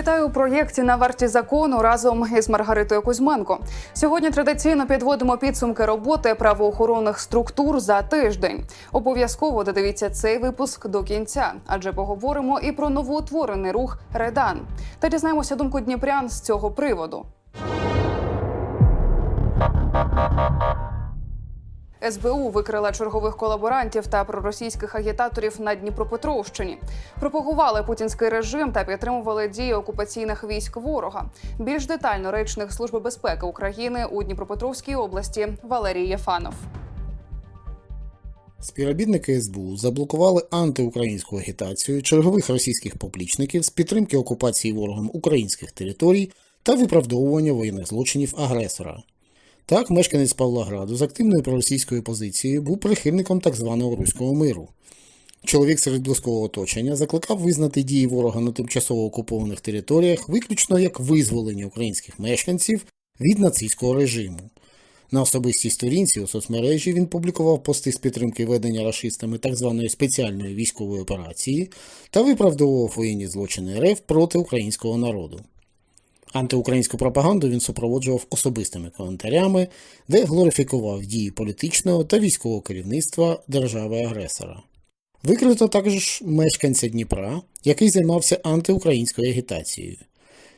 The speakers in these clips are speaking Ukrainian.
Вітаю у проєкті на варті закону разом із Маргаритою Кузьменко. Сьогодні традиційно підводимо підсумки роботи правоохоронних структур за тиждень. Обов'язково додивіться цей випуск до кінця, адже поговоримо і про новоутворений рух Редан. Та дізнаємося думку Дніпрян з цього приводу. СБУ викрила чергових колаборантів та проросійських агітаторів на Дніпропетровщині. Пропагували путінський режим та підтримували дії окупаційних військ ворога. Більш детально речник Служби безпеки України у Дніпропетровській області Валерій Єфанов. Співробітники СБУ заблокували антиукраїнську агітацію чергових російських поплічників з підтримки окупації ворогом українських територій та виправдовування воєнних злочинів агресора. Так, мешканець Павлограду з активною проросійською позицією був прихильником так званого руського миру. Чоловік серед близького оточення закликав визнати дії ворога на тимчасово окупованих територіях виключно як визволення українських мешканців від нацистського режиму. На особистій сторінці у соцмережі він публікував пости з підтримки ведення рашистами так званої спеціальної військової операції та виправдовував воєнні злочини РФ проти українського народу. Антиукраїнську пропаганду він супроводжував особистими коментарями, де глорифікував дії політичного та військового керівництва держави-агресора. Викрито також мешканця Дніпра, який займався антиукраїнською агітацією.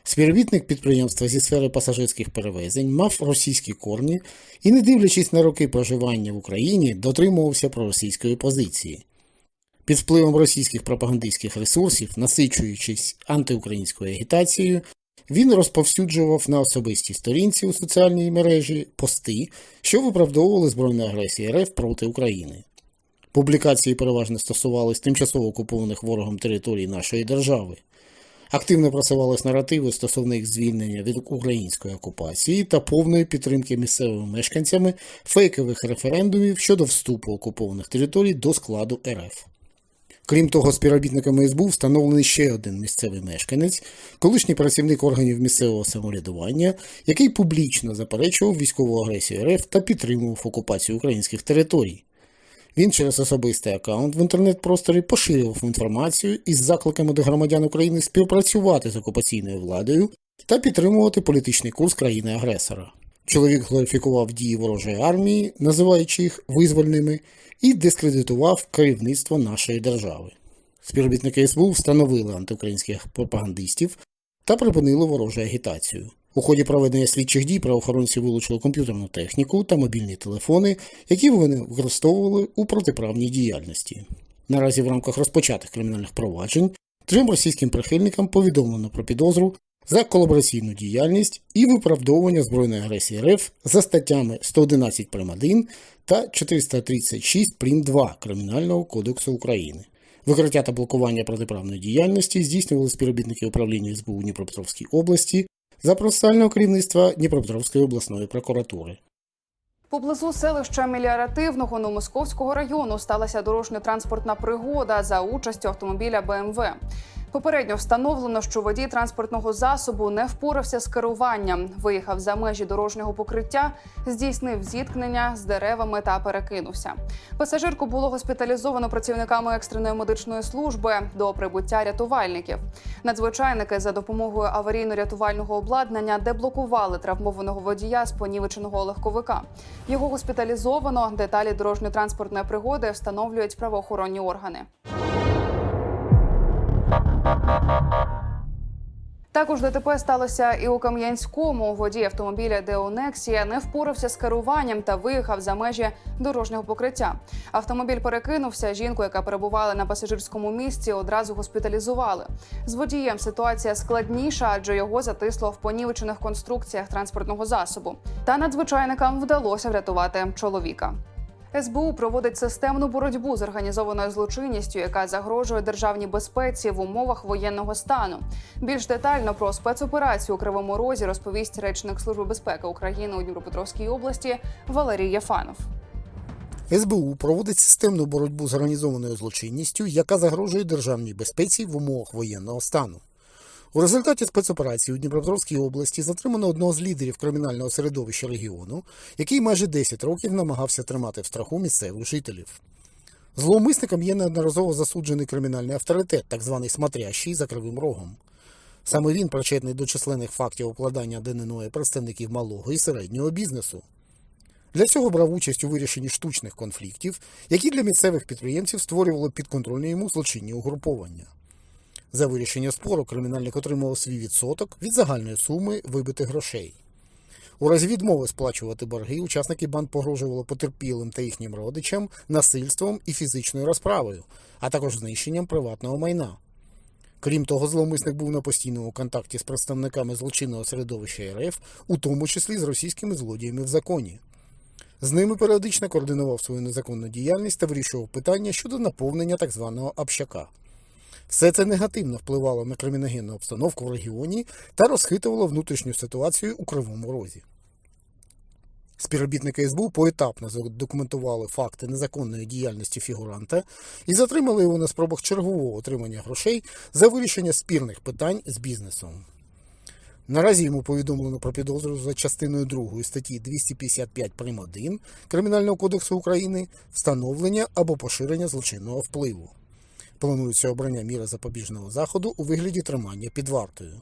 Співробітник підприємства зі сфери пасажирських перевезень мав російські корні і, не дивлячись на роки проживання в Україні, дотримувався проросійської позиції. Під впливом російських пропагандистських ресурсів, насичуючись антиукраїнською агітацією, він розповсюджував на особистій сторінці у соціальній мережі пости, що виправдовували збройну агресію РФ проти України. Публікації переважно стосувались тимчасово окупованих ворогом територій нашої держави. Активно просувались наративи стосовно їх звільнення від української окупації та повної підтримки місцевими мешканцями фейкових референдумів щодо вступу окупованих територій до складу РФ. Крім того, співробітниками СБУ встановлений ще один місцевий мешканець, колишній працівник органів місцевого самоврядування, який публічно заперечував військову агресію РФ та підтримував окупацію українських територій. Він через особистий аккаунт в інтернет-просторі поширював інформацію із закликами до громадян України співпрацювати з окупаційною владою та підтримувати політичний курс країни-агресора. Чоловік глорифікував дії ворожої армії, називаючи їх визвольними, і дискредитував керівництво нашої держави. Співробітники СБУ встановили антиукраїнських пропагандистів та припинили ворожу агітацію. У ході проведення слідчих дій правоохоронці вилучили комп'ютерну техніку та мобільні телефони, які вони використовували у протиправній діяльності. Наразі в рамках розпочатих кримінальних проваджень трьом російським прихильникам повідомлено про підозру за колабораційну діяльність і виправдовування збройної агресії РФ за статтями 111 прим. 1 та 436 прим. 2 Кримінального кодексу України. Викриття та блокування протиправної діяльності здійснювали співробітники управління СБУ Дніпропетровській області за процесуального керівництва Дніпропетровської обласної прокуратури. Поблизу селища Меліоративного Новомосковського району сталася дорожньо-транспортна пригода за участю автомобіля БМВ. Попередньо встановлено, що водій транспортного засобу не впорався з керуванням, виїхав за межі дорожнього покриття, здійснив зіткнення з деревами та перекинувся. Пасажирку було госпіталізовано працівниками екстреної медичної служби до прибуття рятувальників. Надзвичайники за допомогою аварійно-рятувального обладнання деблокували травмованого водія з понівеченого легковика. Його госпіталізовано. Деталі дорожньо-транспортної пригоди встановлюють правоохоронні органи. Також ДТП сталося і у Кам'янському. Водій автомобіля Деонексія не впорався з керуванням та виїхав за межі дорожнього покриття. Автомобіль перекинувся. Жінку, яка перебувала на пасажирському місці, одразу госпіталізували. З водієм ситуація складніша, адже його затисло в понівечених конструкціях транспортного засобу. Та надзвичайникам вдалося врятувати чоловіка. СБУ проводить системну боротьбу з організованою злочинністю, яка загрожує державній безпеці в умовах воєнного стану. Більш детально про спецоперацію у Кривому Розі розповість речник Служби безпеки України у Дніпропетровській області Валерій Єфанов. СБУ проводить системну боротьбу з організованою злочинністю, яка загрожує державній безпеці в умовах воєнного стану. У результаті спецоперації у Дніпропетровській області затримано одного з лідерів кримінального середовища регіону, який майже 10 років намагався тримати в страху місцевих жителів. Зловмисником є неодноразово засуджений кримінальний авторитет, так званий смотрящий за кривим рогом. Саме він причетний до численних фактів укладання ДНО представників малого і середнього бізнесу. Для цього брав участь у вирішенні штучних конфліктів, які для місцевих підприємців створювали підконтрольні йому злочинні угруповання. За вирішення спору кримінальник отримував свій відсоток від загальної суми вибитих грошей. У разі відмови сплачувати борги учасники банд погрожували потерпілим та їхнім родичам насильством і фізичною розправою, а також знищенням приватного майна. Крім того, зловмисник був на постійному контакті з представниками злочинного середовища РФ, у тому числі з російськими злодіями в законі. З ними періодично координував свою незаконну діяльність та вирішував питання щодо наповнення так званого общака. Все це негативно впливало на криміногенну обстановку в регіоні та розхитувало внутрішню ситуацію у Кривому Розі. Співробітники СБУ поетапно задокументували факти незаконної діяльності фігуранта і затримали його на спробах чергового отримання грошей за вирішення спірних питань з бізнесом. Наразі йому повідомлено про підозру за частиною 2 статті 255 прим. 1 Кримінального кодексу України встановлення або поширення злочинного впливу. Планується обрання міри запобіжного заходу у вигляді тримання під вартою.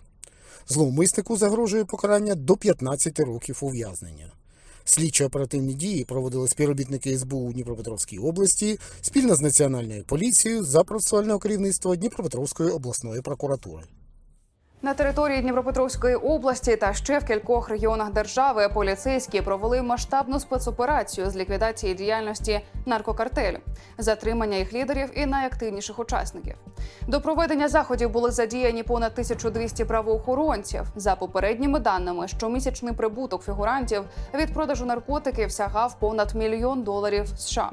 Зловмиснику загрожує покарання до 15 років ув'язнення. Слідчі оперативні дії проводили співробітники СБУ у Дніпропетровській області спільно з Національною поліцією за процесуального керівництва Дніпропетровської обласної прокуратури. На території Дніпропетровської області та ще в кількох регіонах держави поліцейські провели масштабну спецоперацію з ліквідації діяльності наркокартелю, затримання їх лідерів і найактивніших учасників. До проведення заходів були задіяні понад 1200 правоохоронців. За попередніми даними, щомісячний прибуток фігурантів від продажу наркотиків сягав понад мільйон доларів США.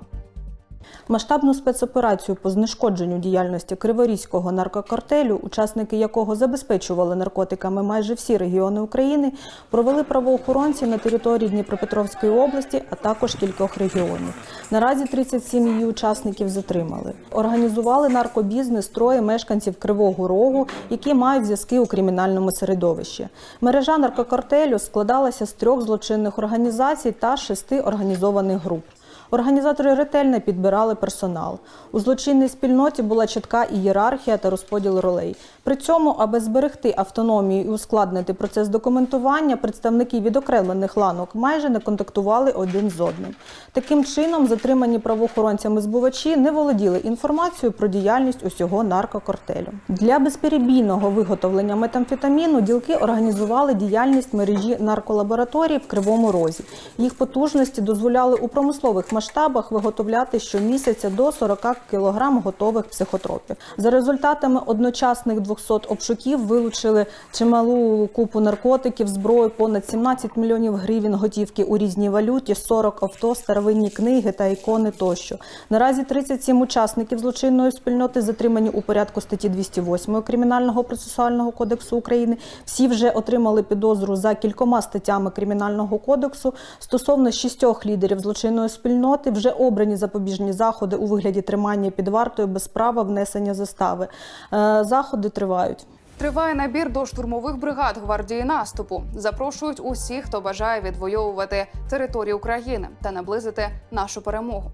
Масштабну спецоперацію по знешкодженню діяльності Криворізького наркокартелю, учасники якого забезпечували наркотиками майже всі регіони України, провели правоохоронці на території Дніпропетровської області, а також кількох регіонів. Наразі 37 її учасників затримали. Організували наркобізнес троє мешканців Кривого Рогу, які мають зв'язки у кримінальному середовищі. Мережа наркокартелю складалася з трьох злочинних організацій та шести організованих груп. Організатори ретельно підбирали персонал. У злочинній спільноті була чітка ієрархія та розподіл ролей. При цьому, аби зберегти автономію і ускладнити процес документування, представники відокремлених ланок майже не контактували один з одним. Таким чином, затримані правоохоронцями збувачі не володіли інформацією про діяльність усього наркокартелю. Для безперебійного виготовлення метамфетаміну ділки організували діяльність мережі нарколабораторій в Кривому Розі. Їх потужності дозволяли у промислових масштабах виготовляти щомісяця до 40 кг готових психотропів. За результатами одночасних 200 обшуків вилучили чималу купу наркотиків, зброю, понад 17 мільйонів гривень готівки у різній валюті, 40 авто, старовинні книги та ікони тощо. Наразі 37 учасників злочинної спільноти затримані у порядку статті 208 Кримінального процесуального кодексу України. Всі вже отримали підозру за кількома статтями Кримінального кодексу. Стосовно шістьох лідерів злочинної спільноти вже обрані запобіжні заходи у вигляді тримання під вартою без права внесення застави. Е, Заходи тривають. Триває набір до штурмових бригад гвардії наступу. Запрошують усіх, хто бажає відвоювати територію України та наблизити нашу перемогу.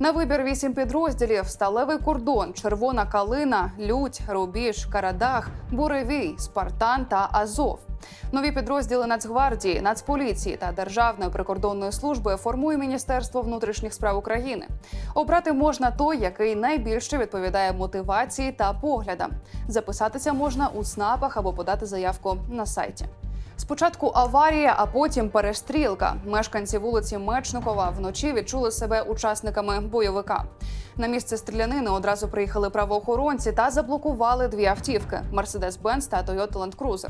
На вибір вісім підрозділів: сталевий кордон, червона калина, лють, рубіж, карадах, буревій, спартан та азов. Нові підрозділи Нацгвардії, Нацполіції та Державної прикордонної служби формує Міністерство внутрішніх справ України. Обрати можна той, який найбільше відповідає мотивації та поглядам. Записатися можна у СНАПах або подати заявку на сайті. Спочатку аварія, а потім перестрілка. Мешканці вулиці Мечникова вночі відчули себе учасниками бойовика. На місце стрілянини одразу приїхали правоохоронці та заблокували дві автівки: Mercedes-Benz та Toyota Land Cruiser.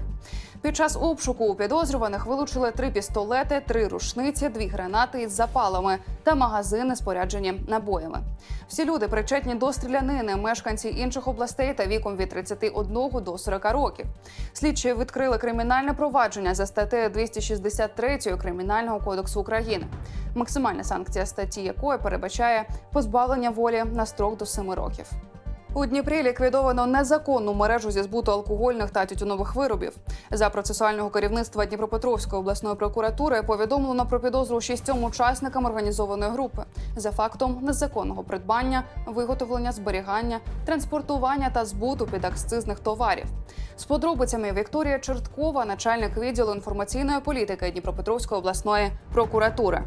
Під час обшуку у підозрюваних вилучили три пістолети, три рушниці, дві гранати із запалами та магазини, споряджені набоями. Всі люди причетні до стрілянини, мешканці інших областей та віком від 31 до 40 років. Слідчі відкрили кримінальне провадження за статтею 263 Кримінального кодексу України. Максимальна санкція статті якої передбачає позбавлення волі на строк до 7 років. У Дніпрі ліквідовано незаконну мережу зі збуту алкогольних та тютюнових виробів. За процесуального керівництва Дніпропетровської обласної прокуратури повідомлено про підозру шістьом учасникам організованої групи за фактом незаконного придбання, виготовлення, зберігання, транспортування та збуту підакцизних товарів. З подробицями Вікторія Черткова, начальник відділу інформаційної політики Дніпропетровської обласної прокуратури.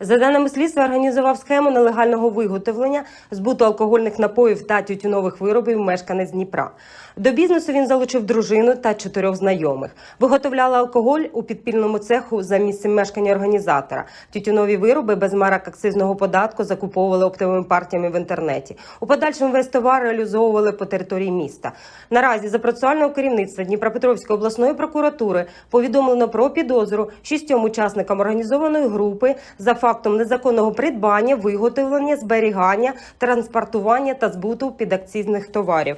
За даними слідства, організував схему нелегального виготовлення, збуту алкогольних напоїв та тютюнових виробів мешканець Дніпра. До бізнесу він залучив дружину та чотирьох знайомих. Виготовляли алкоголь у підпільному цеху за місцем мешкання організатора. Тютюнові вироби без марок акцизного податку закуповували оптовими партіями в інтернеті. У подальшому весь товар реалізовували по території міста. Наразі за процесуального керівництва Дніпропетровської обласної прокуратури повідомлено про підозру шістьом учасникам організованої групи за фактом незаконного придбання, виготовлення, зберігання, транспортування та збуту підакцизних товарів.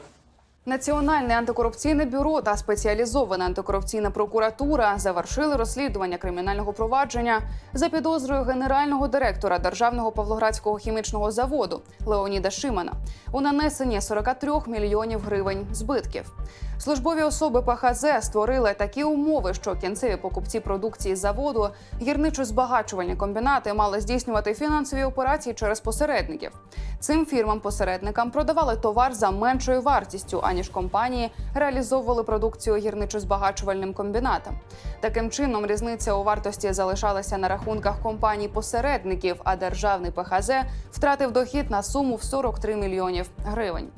Національне антикорупційне бюро та спеціалізована антикорупційна прокуратура завершили розслідування кримінального провадження за підозрою генерального директора державного павлоградського хімічного заводу Леоніда Шимана у нанесенні 43 мільйонів гривень збитків. Службові особи ПХЗ створили такі умови, що кінцеві покупці продукції заводу гірничо-збагачувальні комбінати мали здійснювати фінансові операції через посередників. Цим фірмам-посередникам продавали товар за меншою вартістю, аніж компанії реалізовували продукцію гірничо-збагачувальним комбінатам. Таким чином, різниця у вартості залишалася на рахунках компаній-посередників, а державний ПХЗ втратив дохід на суму в 43 мільйонів гривень.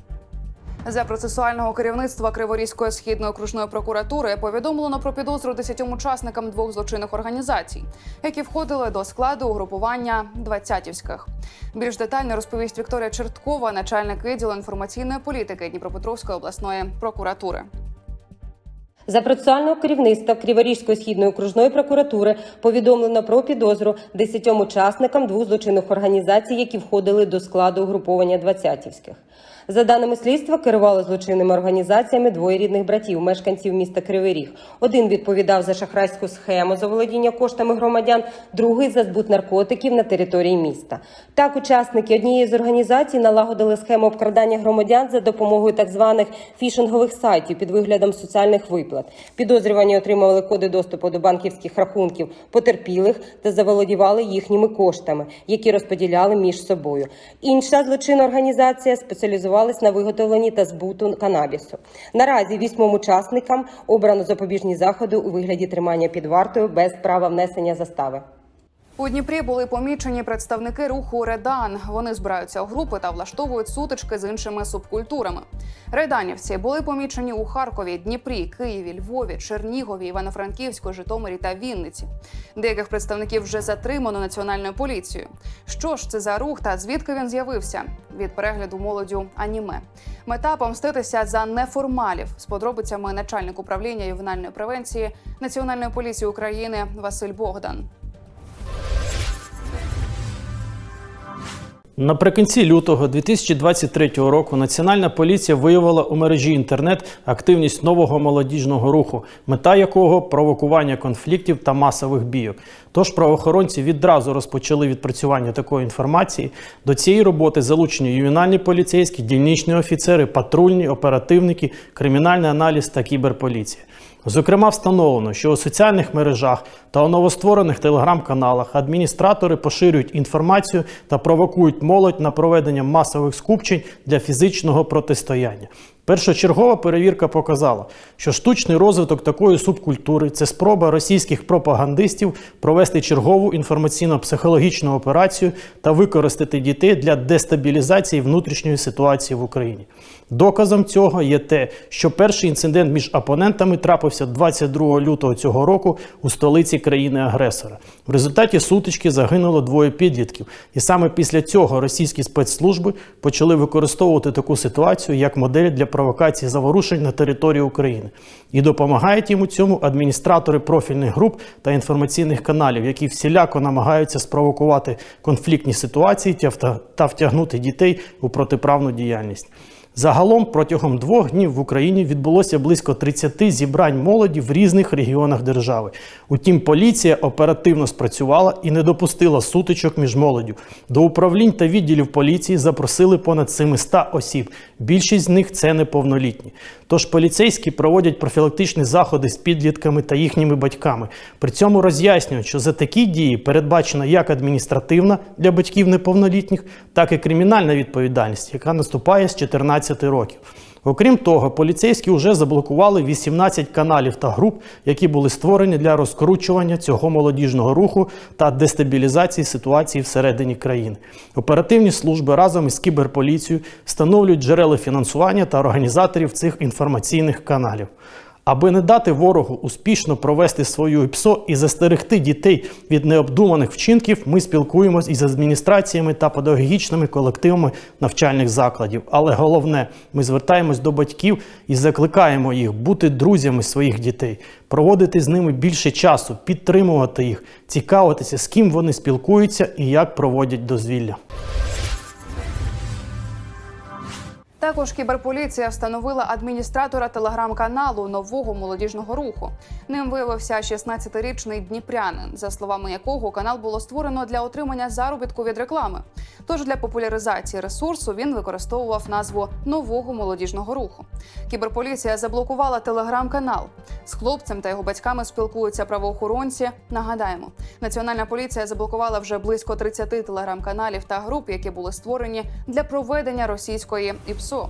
За процесуального керівництва Криворізької східної окружної прокуратури повідомлено про підозру десятьом учасникам двох злочинних організацій, які входили до складу угрупування двадцятівських. Більш детально розповість Вікторія Черткова, начальник відділу інформаційної політики Дніпропетровської обласної прокуратури. За процесуального керівництва Криворізької східної окружної прокуратури повідомлено про підозру десятьом учасникам двох злочинних організацій, які входили до складу угруповання двадцятівських. За даними слідства, керували злочинними організаціями двоє рідних братів, мешканців міста Кривий Ріг. Один відповідав за шахрайську схему заволодіння коштами громадян, другий за збут наркотиків на території міста. Так, учасники однієї з організацій налагодили схему обкрадання громадян за допомогою так званих фішингових сайтів під виглядом соціальних виплат. Підозрювані отримували коди доступу до банківських рахунків потерпілих та заволодівали їхніми коштами, які розподіляли між собою. Інша злочинна організація спеціалізувалась на виготовленні та збуту канабісу. Наразі вісьмом учасникам обрано запобіжні заходи у вигляді тримання під вартою без права внесення застави. У Дніпрі були помічені представники руху Редан. Вони збираються у групи та влаштовують сутички з іншими субкультурами. Реданівці були помічені у Харкові, Дніпрі, Києві, Львові, Чернігові, Івано-Франківську, Житомирі та Вінниці. Деяких представників вже затримано національною поліцією. Що ж це за рух та звідки він з'явився? Від перегляду молоддю аніме. Мета помститися за неформалів з подробицями начальник управління ювенальної превенції Національної поліції України Василь Богдан. Наприкінці лютого 2023 року Національна поліція виявила у мережі інтернет активність нового молодіжного руху, мета якого провокування конфліктів та масових бійок. Тож правоохоронці відразу розпочали відпрацювання такої інформації. До цієї роботи залучені ювенальні поліцейські, дільничні офіцери, патрульні, оперативники, кримінальний аналіз та кіберполіція. Зокрема, встановлено, що у соціальних мережах та у новостворених телеграм-каналах адміністратори поширюють інформацію та провокують молодь на проведення масових скупчень для фізичного протистояння. Першочергова перевірка показала, що штучний розвиток такої субкультури це спроба російських пропагандистів провести чергову інформаційно-психологічну операцію та використати дітей для дестабілізації внутрішньої ситуації в Україні. Доказом цього є те, що перший інцидент між опонентами трапився 22 лютого цього року у столиці країни-агресора. В результаті сутички загинуло двоє підлітків, і саме після цього російські спецслужби почали використовувати таку ситуацію як модель для провокації заворушень на території України. І допомагають їм у цьому адміністратори профільних груп та інформаційних каналів, які всіляко намагаються спровокувати конфліктні ситуації та втягнути дітей у протиправну діяльність. Загалом протягом двох днів в Україні відбулося близько 30 зібрань молоді в різних регіонах держави. Утім, поліція оперативно спрацювала і не допустила сутичок між молоддю. До управлінь та відділів поліції запросили понад 700 осіб. Більшість з них це неповнолітні. Тож поліцейські проводять профілактичні заходи з підлітками та їхніми батьками. При цьому роз'яснюють, що за такі дії передбачена як адміністративна для батьків неповнолітніх, так і кримінальна відповідальність, яка наступає з 14 років. Окрім того, поліцейські вже заблокували 18 каналів та груп, які були створені для розкручування цього молодіжного руху та дестабілізації ситуації всередині країни. Оперативні служби разом із кіберполіцією встановлюють джерела фінансування та організаторів цих інформаційних каналів. Аби не дати ворогу успішно провести свою ІПСО і застерегти дітей від необдуманих вчинків, ми спілкуємось із адміністраціями та педагогічними колективами навчальних закладів. Але головне, ми звертаємось до батьків і закликаємо їх бути друзями своїх дітей, проводити з ними більше часу, підтримувати їх, цікавитися, з ким вони спілкуються і як проводять дозвілля. Також кіберполіція встановила адміністратора телеграм-каналу нового молодіжного руху. Ним виявився 16-річний дніпрянин, за словами якого канал було створено для отримання заробітку від реклами. Тож для популяризації ресурсу він використовував назву нового молодіжного руху. Кіберполіція заблокувала телеграм-канал. З хлопцем та його батьками спілкуються правоохоронці. Нагадаємо, національна поліція заблокувала вже близько 30 телеграм-каналів та груп, які були створені для проведення російської ІПСО.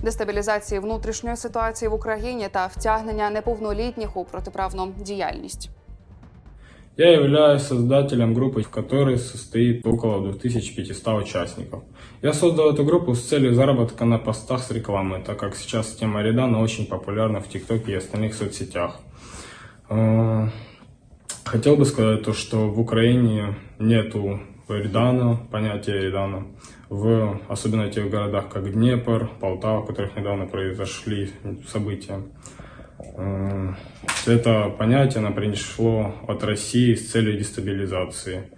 Дестабілізації внутрішньої ситуації в Україні та втягнення неповнолітніх у протиправну діяльність. Я являюсь создателем группы, в которой состоит около 2500 участников. Я создал эту группу с целью заработка на постах с рекламой, так как сейчас тема Редана очень популярна в ТикТоке и остальных соцсетях. Э, Хотел бы сказать то, что в Украине нету Редана, понятия Редана, В особенно тех городах, как Днепр, Полтава, в которых недавно произошли события. Э, Это понятие оно пришло от России с целью дестабилизации.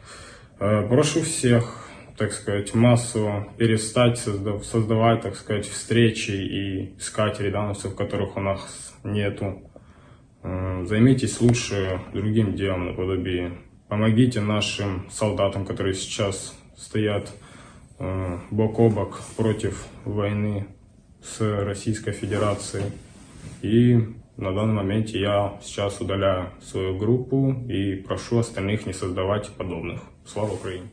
Э, Прошу всех, так сказать, массово перестать созда- создавать, так сказать, встречи и искать рядановцев, которых у нас нету. Э, Займитесь лучше другим делом наподобие. Помогите нашим солдатам, которые сейчас стоят бок о бок против войны с Российской Федерацией. И на данный моменте я сейчас удаляю свою группу и прошу остальных не создавать подобных. Слава Украине!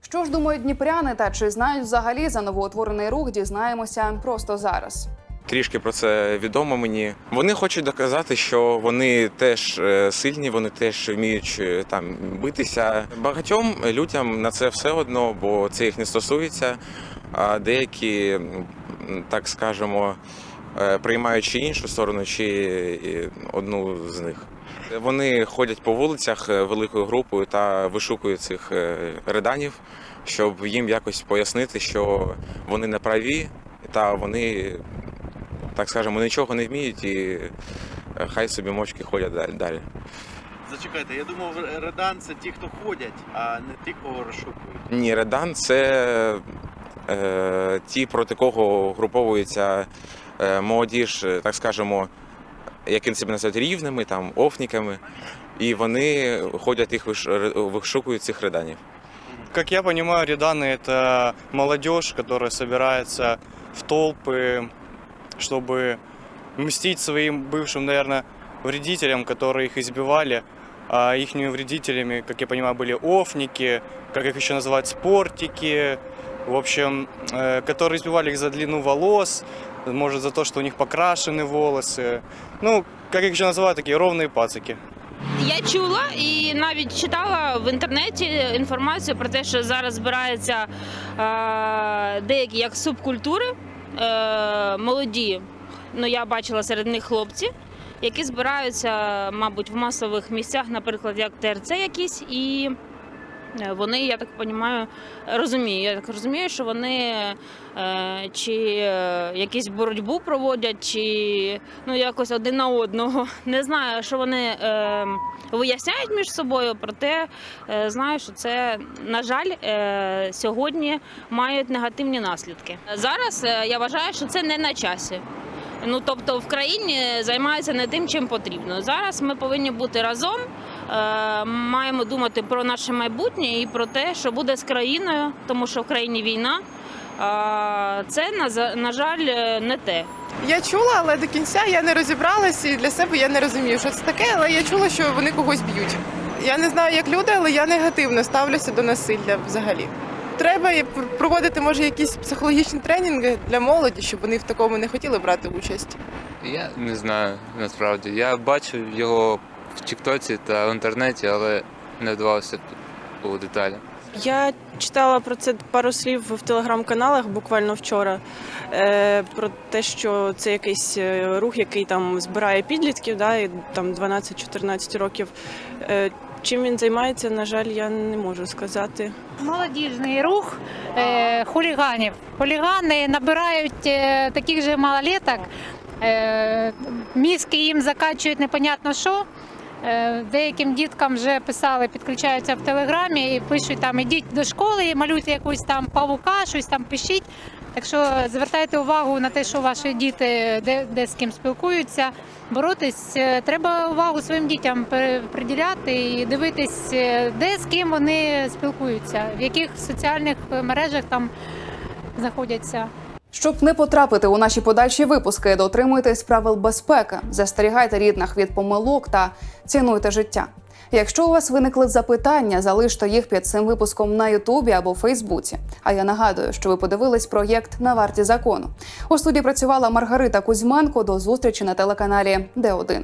Що ж думають дніпряни та чи знають взагалі за новоутворений рух, дізнаємося просто зараз. Трішки про це відомо мені. Вони хочуть доказати, що вони теж е, сильні, вони теж вміють е, там битися. Багатьом людям на це все одно, бо це їх не стосується. А деякі, так скажемо, е, приймають чи іншу сторону, чи одну з них. Вони ходять по вулицях великою групою та вишукують цих реданів, щоб їм якось пояснити, що вони не праві, та вони так скажемо, нічого не вміють і е, хай собі мочки ходять далі- далі. Зачекайте, я думав, редан це ті, хто ходять, а не ті, кого розшукують. Ні, Редан це е, ті, проти кого груповується е, молодіж, е, так скажемо, як він себе називають, рівними, там, офніками, і вони ходять їх виш- ре- вишукують цих реданів. Как я понимаю, реданы это молодежь, которая собирается в толпы, чтобы мстить своим бывшим, наверное, вредителям, которые их избивали. А их вредителями, как я понимаю, были офники, как их еще называют, спортики, в общем, э, которые избивали их за длину волос, может, за то, что у них покрашены волосы. Ну, как их еще называют, такие ровные пацики. Я чула і навіть читала в інтернеті інформацію про те, що зараз збираються е, деякі як субкультури Е, молоді. Ну я бачила серед них хлопці, які збираються, мабуть, в масових місцях, наприклад, як ТРЦ якісь, і Вони, я так розумію, розумію, я так розумію, що вони е, чи е, якусь боротьбу проводять, чи ну якось один на одного. Не знаю, що вони е, виясняють між собою, проте е, знаю, що це, на жаль, е, сьогодні мають негативні наслідки. Зараз е, я вважаю, що це не на часі. Ну тобто в країні займаються не тим, чим потрібно. Зараз ми повинні бути разом. Е, Маємо думати про наше майбутнє і про те, що буде з країною, тому що в країні війна. Це на за- на жаль е, не те. Я чула, але до кінця я не розібралась і для себе я не розумію, що це таке, але я чула, що вони когось б'ють. Я не знаю, як люди, але я негативно ставлюся до насилля взагалі. Треба і проводити, може, якісь психологічні тренінги для молоді, щоб вони в такому не хотіли брати участь. Я не знаю насправді. Я бачив його в Тіктоці та в інтернеті, але не вдавався у деталі. Я читала про це пару слів в телеграм-каналах буквально вчора. Е, про те, що це якийсь е, рух, який там збирає підлітків, да, і там 12-14 років. Е, чим він займається, на жаль, я не можу сказати. Молодіжний рух е, хуліганів. Хулігани набирають е, таких же малолеток, е, мізки їм закачують непонятно що. Е, Деяким діткам вже писали, підключаються в телеграмі і пишуть там ідіть до школи, малюйте якусь там павука, щось там пишіть. Так що звертайте увагу на те, що ваші діти де, де з ким спілкуються. Боротись е, треба увагу своїм дітям приділяти і дивитись, е, де з ким вони спілкуються, в яких соціальних мережах там знаходяться. Щоб не потрапити у наші подальші випуски, дотримуйтесь правил безпеки, застерігайте рідних від помилок та цінуйте життя. Якщо у вас виникли запитання, залиште їх під цим випуском на Ютубі або Фейсбуці. А я нагадую, що ви подивились проєкт на варті закону. У студії працювала Маргарита Кузьменко. До зустрічі на телеканалі Д1.